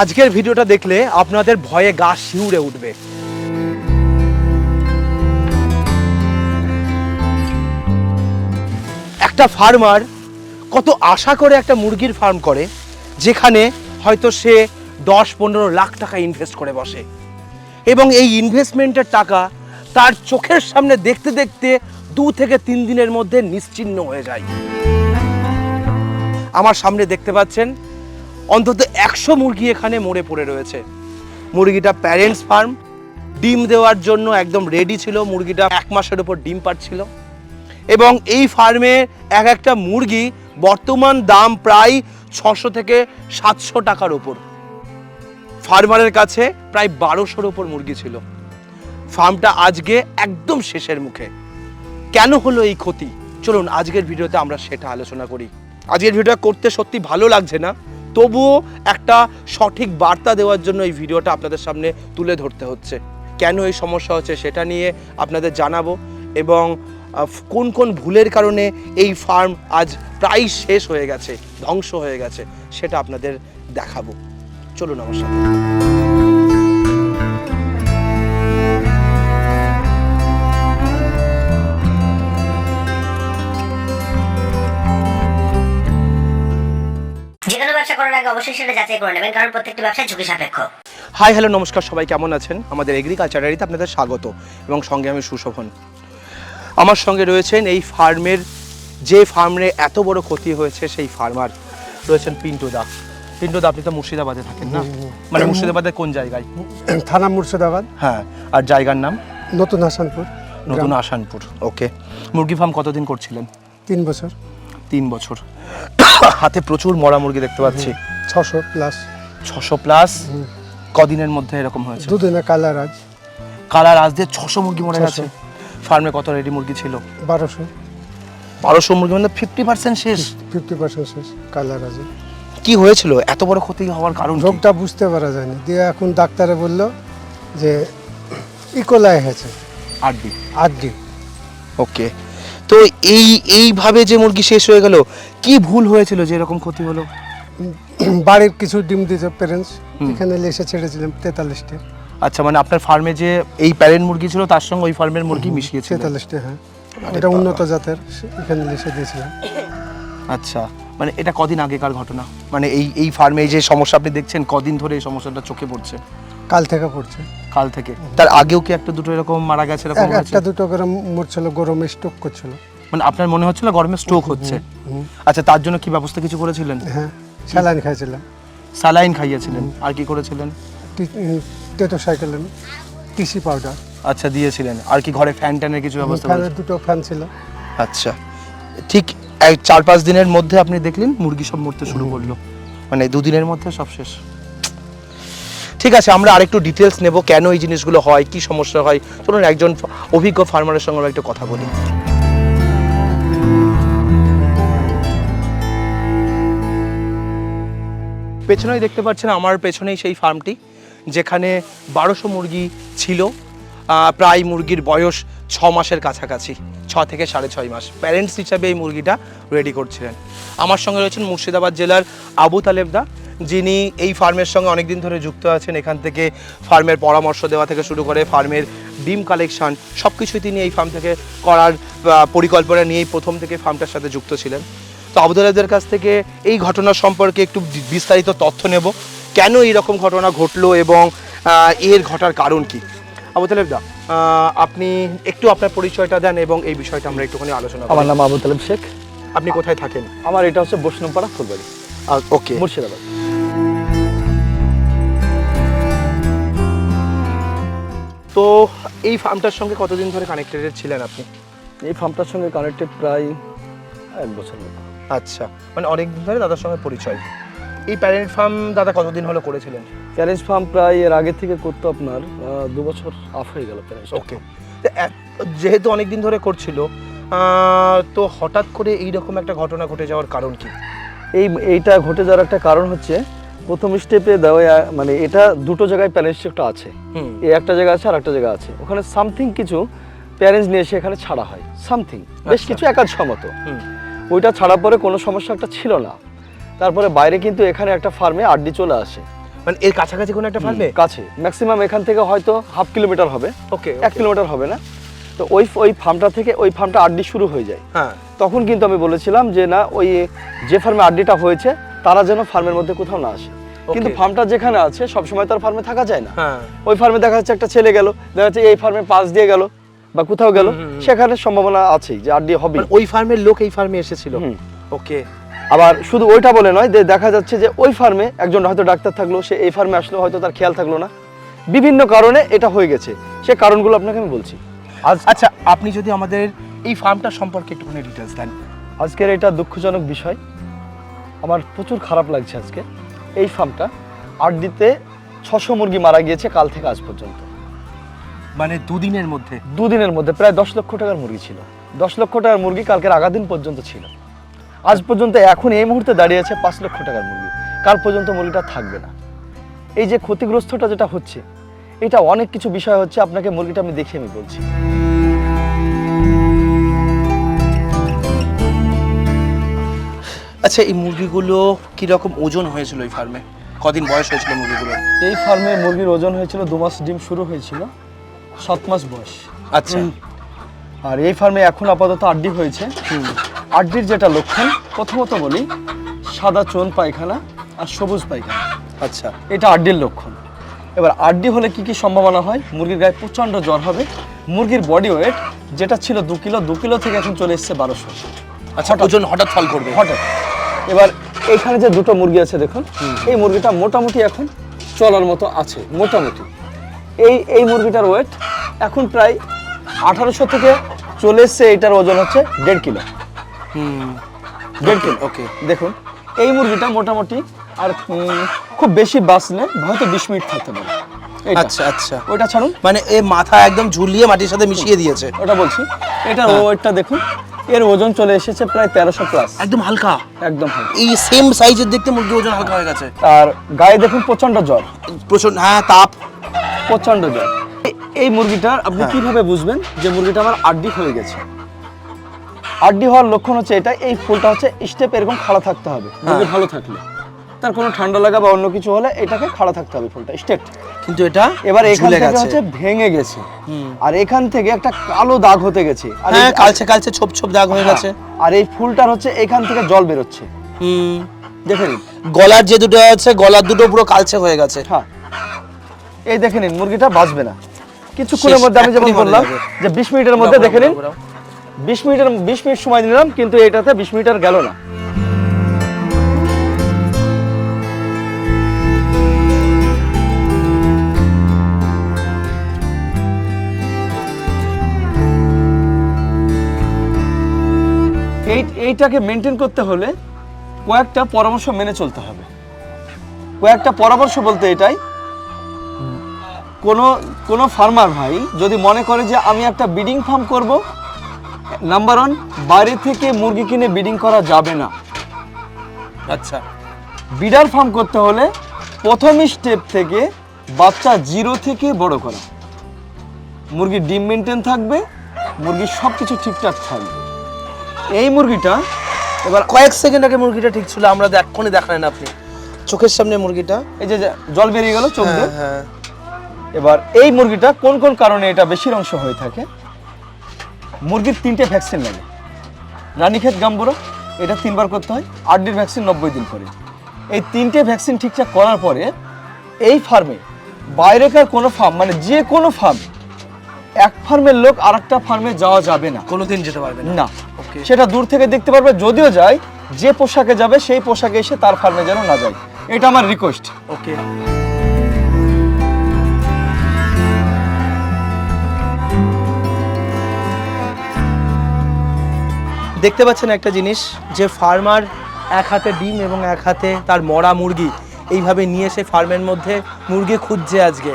আজকের ভিডিওটা দেখলে আপনাদের ভয়ে গা শিউরে উঠবে। একটা ফার্মার কত আশা করে একটা মুরগির ফার্ম করে, যেখানে হয়তো সে দশ পনেরো লাখ টাকা ইনভেস্ট করে বসে। এবং এই ইনভেস্টমেন্টের টাকা তার চোখের সামনে দেখতে দেখতে দু থেকে তিন দিনের মধ্যে নিশ্চিহ্ন হয়ে যায়। আমার সামনে দেখতে পাচ্ছেন অন্তত একশো মুরগি এখানে মরে পড়ে রয়েছে। মুরগিটা প্যারেন্টস ফার্ম ডিম দেওয়ার জন্য একদম রেডি ছিল। মুরগিটা এক মাসের উপর ডিম পাচ্ছিল এবং এই ফার্মে এক একটা মুরগি বর্তমান দাম প্রায় ছশো থেকে সাতশো টাকার ওপর ফার্মারের কাছে প্রায় বারোশোর ওপর মুরগি ছিল। ফার্মটা আজকে একদম শেষের মুখে। কেন হলো এই ক্ষতি? চলুন আজকের ভিডিওতে আমরা সেটা আলোচনা করি। আজকের ভিডিওটা করতে সত্যি ভালো লাগছে না। তবুও একটা সঠিক বার্তা দেওয়ার জন্য এই ভিডিওটা আপনাদের সামনে তুলে ধরতে হচ্ছে। কেন এই সমস্যা হচ্ছে সেটা নিয়ে আপনাদের জানাব এবং কোন কোন ভুলের কারণে এই ফার্ম আজ প্রায় শেষ হয়ে গেছে, ধ্বংস হয়ে গেছে, সেটা আপনাদের দেখাবো। চলুন আমার সাথে। ব্যবসা করার আগে অবশ্যই সেটা যাচাই করে নেবেন কারণ প্রত্যেকটি ব্যবসা ঝুঁকি সাপেক্ষ। হাই হ্যালো নমস্কার সবাই কেমন আছেন? আমাদের এগ্রিকালচারারিতে আপনাদের স্বাগত এবং সঙ্গে আমি সুশোভন। আমার সঙ্গে রয়েছেন এই ফার্মের যে ফার্মে এত বড় ক্ষতি হয়েছে সেই ফার্মার রয়েছেন পিন্টু দা পিন্টু দা আপনি তো মুর্শিদাবাদে থাকেন না? মানে মুর্শিদাবাদের কোন জায়গায়? থানা মুর্শিদাবাদ। হ্যাঁ আর জায়গার নাম? নতুন হাসানপুর নতুন আসানপুর ওকে। মুরগি ফার্ম কতদিন করছিলেন? তিন বছর। তিন বছর। হাতে প্রচুর মরা মুরগি দেখতে পাচ্ছি। ছশো প্লাস ছশো প্লাস কদিনের মধ্যে এরকম হয়েছে? দুদিনে কালার আজ। কালার আজ দিয়ে ছশো মুরগি মরে গেছে। ফার্মে কত রেডি মুরগি ছিল? বারোশো। বারোশো মুরগি মানে ফিফটি পার্সেন্ট শেষ? ফিফটি পার্সেন্ট শেষ কালার আজ। কি হয়েছিল? এত বড় ক্ষতি হওয়ার কারণ রোগটা বুঝতে পারা যায়নি। দিয়ে এখন ডাক্তারে বলল যে ইকোলাই হয়েছে। আটবি আড্ডি ওকে তো এই এইভাবে যে মুরগি শেষ হয়ে গেল কি ভুল হয়েছিল যে এরকম ক্ষতি হলো? বাড়ির কিছু ডিম দিতে প্যারেন্টস এখানে এসে ছেড়েছিলাম তেতাল্লিশটি। আচ্ছা মানে আপনার ফার্মে যে এই প্যারেন্ট মুরগি ছিল তার সঙ্গে ওই ফার্মের মুরগি মিশিয়েছিল তেতাল্লিশটি হ্যাঁ। এটা উন্নত জাতের এখানে এসে দিয়েছিলাম আচ্ছা মানে এটা কদিন আগেকার ঘটনা? মানে এই এই ফার্মে যে সমস্যা আপনি দেখছেন কদিন ধরে এই সমস্যাটা চোখে পড়ছে? কাল থেকে পড়ছে। কাল থেকে। তার আগেও কি একটা দুটো এরকম মারা গেছে এরকম একটা দুটো করে মরছিল গরমে স্টোক করছিল। মানে আপনার মনে হচ্ছিল গরমে স্ট্রোক হচ্ছে? আচ্ছা তার জন্য কি ব্যবস্থা কিছু করেছিলেন? হ্যাঁ স্যালাইন খাইছিলাম স্যালাইন খাইয়েছিলেন। আর কি করেছিলেন? Tetracycline TC powder. আচ্ছা দিয়েছিলেন। আর কি ঘরে ফ্যান ট্যানের কিছু ব্যবস্থা করেছিলেন? দুটো ফ্যান ছিল। আচ্ছা ঠিক চার পাঁচ দিনের মধ্যে আপনি দেখলেন মুরগি সব মরতে শুরু করল। মানে দুদিনের মধ্যে সব শেষ? ঠিক আছে, আমরা আরেকটু ডিটেলস নেব, কেন এই জিনিসগুলো হয়, কি সমস্যা হয়। চলুন একজন অভিজ্ঞ ফার্মারের সঙ্গে একটু কথা বলি। পেছনেই দেখতে পাচ্ছেন আমার পেছনেই সেই ফার্মটি যেখানে বারোশো মুরগি ছিল প্রায় মুরগির বয়স ছ মাসের কাছাকাছি, ছ থেকে সাড়ে ছয় মাস। প্যারেন্টস হিসাবে এই মুরগিটা রেডি করছিলেন। আমার সঙ্গে রয়েছেন মুর্শিদাবাদ জেলার আবু তালেবদা যিনি এই ফার্মের সঙ্গে অনেকদিন ধরে যুক্ত আছেন এখান থেকে ফার্মের পরামর্শ দেওয়া থেকে শুরু করে ফার্মের ডিম কালেকশন সব কিছুই তিনি এই ফার্ম থেকে করার পরিকল্পনা নিয়েই প্রথম থেকে ফার্মটার সাথে যুক্ত ছিলেন। তো আবুদুল্লাহদের কাছ থেকে এই ঘটনা সম্পর্কে একটু বিস্তারিত তথ্য নেব। কেন এই রকম ঘটনা ঘটলো এবং এর ঘটার কারণ কি? আবুতালেবদা আপনি একটু আপনার পরিচয়টা দেন এবং এই বিষয়টা আমরা একটুখানি আলোচনা আমার নাম আবু তালেব শেখ। আপনি কোথায় থাকেন? আমার এটা হচ্ছে বৈষ্ণবপাড়া ফুলবাড়ি। ওকে। মুর্শিদাবাদ। তো এই ফার্মটার সঙ্গে কতদিন ধরে কানেক্টেড ছিলেন আপনি? এই ফার্মটার সঙ্গে কানেক্টেড প্রায় এক বছর আচ্ছা মানে অনেক দিন ধরে দাদার সঙ্গে পরিচয়। এই প্যারেন্ট ফার্ম দাদা কতদিন হলো করেছিলেন? প্যারেন্টস ফার্ম প্রায় এর আগে থেকে করতো আপনার দু বছর অফ হয়ে গেল প্যারেন্টস ওকে যেহেতু অনেক দিন ধরে করছিল তো হঠাৎ করে এই রকম একটা ঘটনা ঘটে যাওয়ার কারণ কি? এই এইটা ঘটে যাওয়ার একটা কারণ হচ্ছে প্রথম স্টেপে দেওয়া মানে এটা দুটো জায়গায় প্যারেন্টস একটা আছে। এই একটা জায়গা আছে আর একটা জায়গা আছে। ওখানে সামথিং কিছু প্যারেন্টস নিয়ে এসে এখানে ছাড়া হয়। সামথিং বেশ আচ্ছা। কিছু একাধ মতো। হুম। ওইটা ছাড়া পরে কোনো সমস্যা একটা ছিল না। তারপরে বাইরে কিন্তু এখানে একটা ফার্মে আড্ডি চলে আসে। মানে এর কাছাকাছি কোনো একটা ফার্মে কাছে। ম্যাক্সিমাম এখান থেকে হয়তো হাফ কিলোমিটার হবে। ওকে এক কিলোমিটার হবে না। তো ওই ওই ফার্মটা থেকে ওই ফার্মটা আড্ডি শুরু হয়ে যায়। হ্যাঁ। তখন কিন্তু আমি বলেছিলাম যে না ওই যে ফার্মে আড্ডিটা হয়েছে তারা যেন ফার্মের মধ্যে কোথাও না আসে। কিন্তু ফার্মটা যেখানে আছে সবসময় তার ফার্মে থাকা যায় না। হ্যাঁ। ওই ফার্মে দেখা যাচ্ছে একটা ছেলে গেল দেখা যাচ্ছে এই ফার্মে পাশ দিয়ে গেল বা কোথাও গেল সেখানে সম্ভাবনা আছেই যে আড্ডি হবে। মানে ওই ফার্মের লোক এই ফার্মে এসেছিল। ওকে আবার শুধু ওইটা বলে নয় যে দেখা যাচ্ছে যে ওই ফার্মে একজন হয়তো ডাক্তার থাকল সে এই ফার্মে আসলো হয়তো তার খেয়াল থাকল না। বিভিন্ন কারণে এটা হয়ে গেছে। সে কারণগুলো আপনাকে আমি বলছি। আচ্ছা আপনি যদি আমাদের এই ফার্মটা সম্পর্কে একটুখানি ডিটেলস দেন। আজকের এটা দুঃখজনক বিষয়। আমার প্রচুর খারাপ লাগছে আজকে। এই ফার্মটা আড্ডিতে ছশো মুরগি মারা গিয়েছে কাল থেকে আজ পর্যন্ত। মানে দুদিনের মধ্যে? দুদিনের মধ্যে প্রায় দশ লক্ষ টাকার মুরগি ছিল। দশ লক্ষ টাকার মুরগি কালকের আগাদিন পর্যন্ত ছিল। আজ পর্যন্ত এখন এই মুহূর্তে দাঁড়িয়ে আছে পাঁচ লক্ষ টাকার মুরগি। কাল পর্যন্ত মুরগিটা থাকবে না। এই যে ক্ষতিগ্রস্তটা যেটা হচ্ছে এটা অনেক কিছু বিষয় হচ্ছে আপনাকে মুরগিটা আমি দেখে আমি বলছি। আচ্ছা এই মুরগিগুলো কি রকম ওজন হয়েছিল এই ফার্মে কদিন বয়স হয়েছিল মুরগিগুলো? এই ফার্মে মুরগির ওজন হয়েছিল দু মাস ডিম শুরু হয়েছিল সাত মাস বয়স। আচ্ছা। আর এই ফার্মে এখন আপাতত আড্ডি হয়েছে। আড্ডির যেটা লক্ষণ প্রথমত বলি সাদা চোন পায়খানা আর সবুজ পায়খানা। আচ্ছা। এটা আড্ডির লক্ষণ। এবার আড্ডি হলে কি কি সম্ভাবনা হয়? মুরগির গায়ে প্রচণ্ড জ্বর হবে। মুরগির বডি ওয়েট যেটা ছিল দু কিলো দু কিলো থেকে এখন চলে এসছে বারোশো। আচ্ছা ওজন হঠাৎ ফল করবে। হঠাৎ। এবার এখানে যে দুটো মুরগি আছে দেখুন এই মুরগিটা মোটামুটি এখন চলার মতো আছে মোটামুটি। এই এই মুরগিটার ওয়েট এখন প্রায় আঠারোশো থেকে চলে এসছে এইটার ওজন হচ্ছে দেড় কিলো। দেড় কিলো। ওকে দেখুন এই মুরগিটা মোটামুটি আর খুব বেশি বাঁচলে হয়তো বিশ মিনিট থাকতে পারে। আচ্ছা আচ্ছা। ওইটা ছাড়ুন। মানে এই মাথা একদম ঝুলিয়ে মাটির সাথে মিশিয়ে দিয়েছে। ওটা বলছি। এটার হ্যাঁ। ওয়েটটা দেখুন এর ওজন চলে এসেছে প্রায় তেরোশো প্লাস একদম হালকা। একদম এই সেম সাইজের দেখতে মুরগি ওজন হালকা হয়ে গেছে। আর গায়ে দেখুন প্রচণ্ড জ্বর। প্রচণ্ড হ্যাঁ তাপ। প্রচণ্ড জ্বর। এই মুরগিটার আপনি হ্যাঁ। কীভাবে বুঝবেন যে মুরগিটা আমার আড্ডি হয়ে গেছে? আড্ডি হওয়ার লক্ষণ হচ্ছে এটা এই ফুলটা হচ্ছে স্টেপ এরকম খাড়া থাকতে হবে। ভালো থাকলে। তার কোনো ঠান্ডা লাগা বা অন্য কিছু হলে এটাকে খাড়া থাকতে হবে ফুলটা স্টেপ কিন্তু এটা এবার এখান থেকে গেছে। হচ্ছে ভেঙে গেছে। আর এখান থেকে একটা কালো দাগ হতে গেছে। আর হ্যাঁ কালচে কালচে ছোপ ছোপ দাগ হয়ে গেছে। হ্যাঁ, আর এই ফুলটার হচ্ছে এখান থেকে জল বেরোচ্ছে। হুম। দেখে নিন। গলার যে দুটো আছে গলার দুটো পুরো কালচে হয়ে গেছে। হ্যাঁ। এই দেখে নিন মুরগিটা বাঁচবে না। কিছুক্ষণের মধ্যে আমি যেমন বললাম যে বিশ মিনিটের মধ্যে দেখে নিন। বিশ মিনিটের বিশ মিনিট সময় নিলাম কিন্তু এটাতে বিশ মিনিট আর গেল না। এইটাকে মেনটেন করতে হলে কয়েকটা পরামর্শ মেনে চলতে হবে। কয়েকটা পরামর্শ বলতে এটাই কোনো কোনো ফার্মার ভাই যদি মনে করে যে আমি একটা বিডিং ফার্ম করব নাম্বার ওয়ান বাইরে থেকে মুরগি কিনে বিডিং করা যাবে না। আচ্ছা। বিডার ফার্ম করতে হলে প্রথম স্টেপ থেকে বাচ্চা জিরো থেকে বড় করা। মুরগির ডিম মেনটেন থাকবে মুরগির সব কিছু ঠিকঠাক থাকবে। এই মুরগিটা এবার কয়েক সেকেন্ড আগে মুরগিটা ঠিক ছিল আমরা তো এক্ষুনি দেখালেন আপনি। চোখের সামনে মুরগিটা? এই যে জল বেরিয়ে গেল চোখ দিয়ে। হ্যাঁ হ্যাঁ। এবার এই মুরগিটা কোন কোন কারণে এটা বেশির অংশ হয়ে থাকে? মুরগির তিনটে ভ্যাকসিন লাগে। রানীক্ষেত গাম্বুরা এটা তিনবার করতে হয় আরডির ভ্যাকসিন নব্বই দিন পরে এই তিনটে ভ্যাকসিন ঠিকঠাক করার পরে এই ফার্মে বাইরেকার কোনো ফার্ম মানে যে কোনো ফার্ম এক ফার্মের লোক আর একটা ফার্মে যাওয়া যাবে না। কোনোদিন যেতে পারবে না। সেটা দূর থেকে দেখতে পারবে যদিও যায় যে পোশাকে যাবে সেই পোশাকে এসে তার ফার্মে যেন না যায়। এটা আমার রিকোয়েস্ট ওকে। দেখতে পাচ্ছেন একটা জিনিস যে ফার্মার এক হাতে ডিম এবং এক হাতে তার মরা মুরগি এইভাবে নিয়ে এসে ফার্মের মধ্যে মুরগি খুঁজছে আজকে।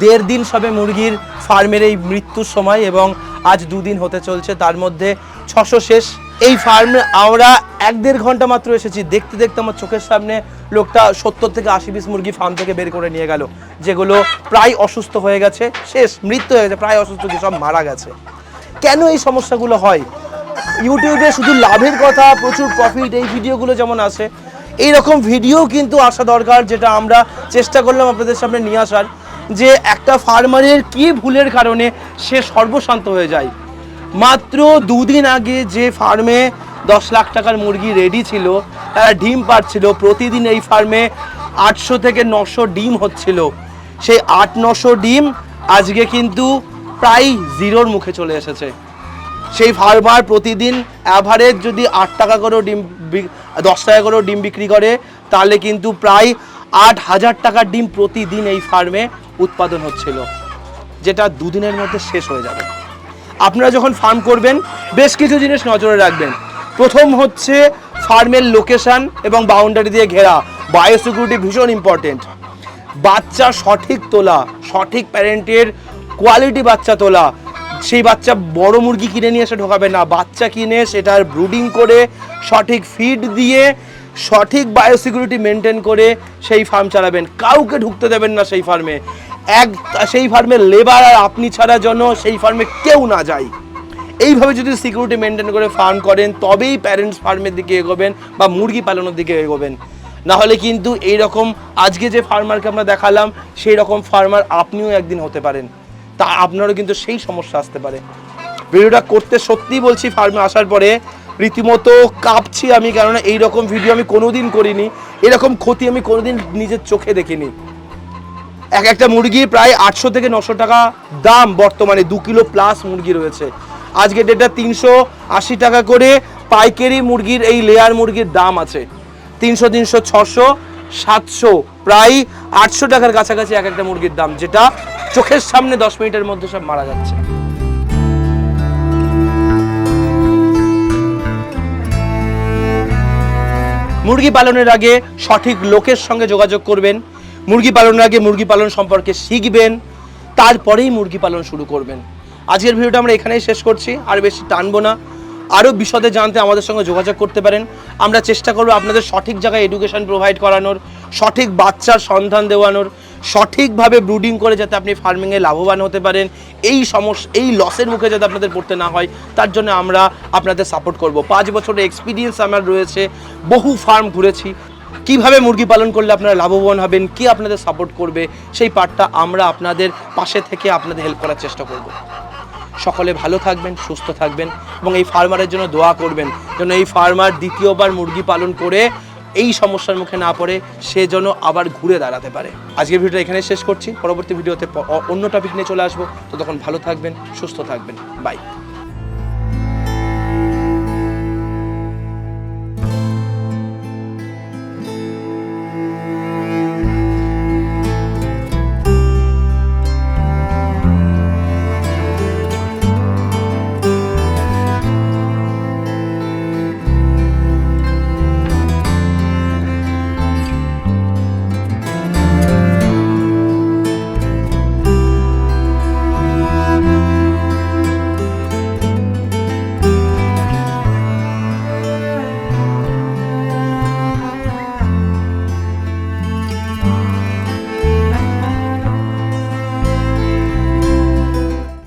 দেড় দিন সবে মুরগির ফার্মের এই মৃত্যুর সময় এবং আজ দুদিন হতে চলছে তার মধ্যে ছশো শেষ। এই ফার্মে আমরা এক দেড় ঘণ্টা মাত্র এসেছি। দেখতে দেখতে আমার চোখের সামনে লোকটা সত্তর থেকে আশি পিস মুরগি ফার্ম থেকে বের করে নিয়ে গেল, যেগুলো প্রায় অসুস্থ হয়ে গেছে। শেষ, মৃত্যু হয়ে গেছে, প্রায় অসুস্থ কি সব মারা গেছে। কেন এই সমস্যাগুলো হয়? ইউটিউবে শুধু লাভের কথা, প্রচুর প্রফিট এই ভিডিওগুলো যেমন আসে এই রকম ভিডিও কিন্তু আসা দরকার, যেটা আমরা চেষ্টা করলাম আপনাদের সামনে নিয়ে আসার, যে একটা ফার্মারের কি ভুলের কারণে সে সর্বশান্ত হয়ে যায়। মাত্র দুদিন আগে যে ফার্মে দশ লাখ টাকার মুরগি রেডি ছিল, তারা ডিম পাচ্ছিল প্রতিদিন এই ফার্মে আটশো থেকে নশো ডিম হচ্ছিল। সেই আট নশো ডিম আজকে কিন্তু প্রায় জিরোর মুখে চলে এসেছে। সেই ফার্মার প্রতিদিন অ্যাভারেজ যদি আট টাকা করেও ডিম দশ টাকা করেও ডিম বিক্রি করে, তাহলে কিন্তু প্রায় আট হাজার টাকার ডিম প্রতিদিন এই ফার্মে উৎপাদন হচ্ছিল। যেটা দুদিনের মধ্যে শেষ হয়ে যাবে। আপনারা যখন ফার্ম করবেন, বেশ কিছু জিনিস নজরে রাখবেন। প্রথম হচ্ছে ফার্মের লোকেশান এবং বাউন্ডারি দিয়ে ঘেরা। বায়োসিকিউরিটি ভীষণ ইম্পর্টেন্ট বাচ্চা সঠিক তোলা, সঠিক প্যারেন্টের কোয়ালিটি বাচ্চা তোলা। সেই বাচ্চা বড় মুরগি কিনে নিয়ে এসে ঢোকাবে না। বাচ্চা কিনে সেটার ব্রুডিং করে, সঠিক ফিড দিয়ে, সঠিক বায়োসিকিউরিটি মেনটেন করে সেই ফার্ম চালাবেন। কাউকে ঢুকতে দেবেন না সেই ফার্মে এক সেই ফার্মের লেবার আর আপনি ছাড়া যেন সেই ফার্মে কেউ না যায়। এইভাবে যদি সিকিউরিটি মেনটেন করে ফার্ম করেন, তবেই প্যারেন্টস ফার্মের দিকে এগোবেন বা মুরগি পালনের দিকে এগোবেন। না হলে কিন্তু এই রকম আজকে যে ফার্মারকে আমরা দেখালাম সেই রকম ফার্মার আপনিও একদিন হতে পারেন। তা আপনারও কিন্তু সেই সমস্যা আসতে পারে। ভিডিওটা করতে সত্যিই বলছি ফার্মে আসার পরে রীতিমতো কাঁপছি আমি, কেননা এইরকম ভিডিও আমি কোনোদিন করিনি। এরকম ক্ষতি আমি কোনোদিন নিজের চোখে দেখিনি। এক একটা মুরগির প্রায় আটশো থেকে নশো টাকা দাম বর্তমানে, দু কিলো প্লাস মুরগি রয়েছে। আজকে ডেটটা তিনশো আশি টাকা করে পাইকারি মুরগির, এই লেয়ার মুরগির দাম আছে। তিনশো তিনশো, ছশো, সাতশো, প্রায় আটশো টাকার কাছাকাছি এক একটা মুরগির দাম, যেটা চোখের সামনে দশ মিনিটের মধ্যে সব মারা যাচ্ছে। মুরগি পালনের আগে সঠিক লোকের সঙ্গে যোগাযোগ করবেন। মুরগি পালনের আগে মুরগি পালন সম্পর্কে শিখবেন, তারপরেই মুরগি পালন শুরু করবেন। আজকের ভিডিওটা আমরা এখানেই শেষ করছি, আর বেশি টানবো না। আরও বিশদে জানতে আমাদের সঙ্গে যোগাযোগ করতে পারেন। আমরা চেষ্টা করব আপনাদের সঠিক জায়গায় এডুকেশন প্রোভাইড করানোর, সঠিক বাচ্চার সন্ধান দেওয়ানোর, সঠিকভাবে ব্রুডিং করে যাতে আপনি ফার্মিংয়ে লাভবান হতে পারেন। এই সমস্যা এই লসের মুখে যাতে আপনাদের পড়তে না হয়, তার জন্য আমরা আপনাদের সাপোর্ট করব। পাঁচ বছরের এক্সপিরিয়েন্স আমার রয়েছে, বহু ফার্ম ঘুরেছি। কীভাবে মুরগি পালন করলে আপনারা লাভবান হবেন, কি আপনাদের সাপোর্ট করবে, সেই পার্টটা আমরা আপনাদের পাশে থেকে আপনাদের হেল্প করার চেষ্টা করব। সকলে ভালো থাকবেন, সুস্থ থাকবেন এবং এই ফার্মারের জন্য দোয়া করবেন যেন এই ফার্মার দ্বিতীয়বার মুরগি পালন করে এই সমস্যার মুখে না পড়ে, সে যেন আবার ঘুরে দাঁড়াতে পারে। আজকের ভিডিওটা এখানে শেষ করছি। পরবর্তী ভিডিওতে অন্য টপিক নিয়ে চলে আসব। তো তখন ভালো থাকবেন, সুস্থ থাকবেন। বাই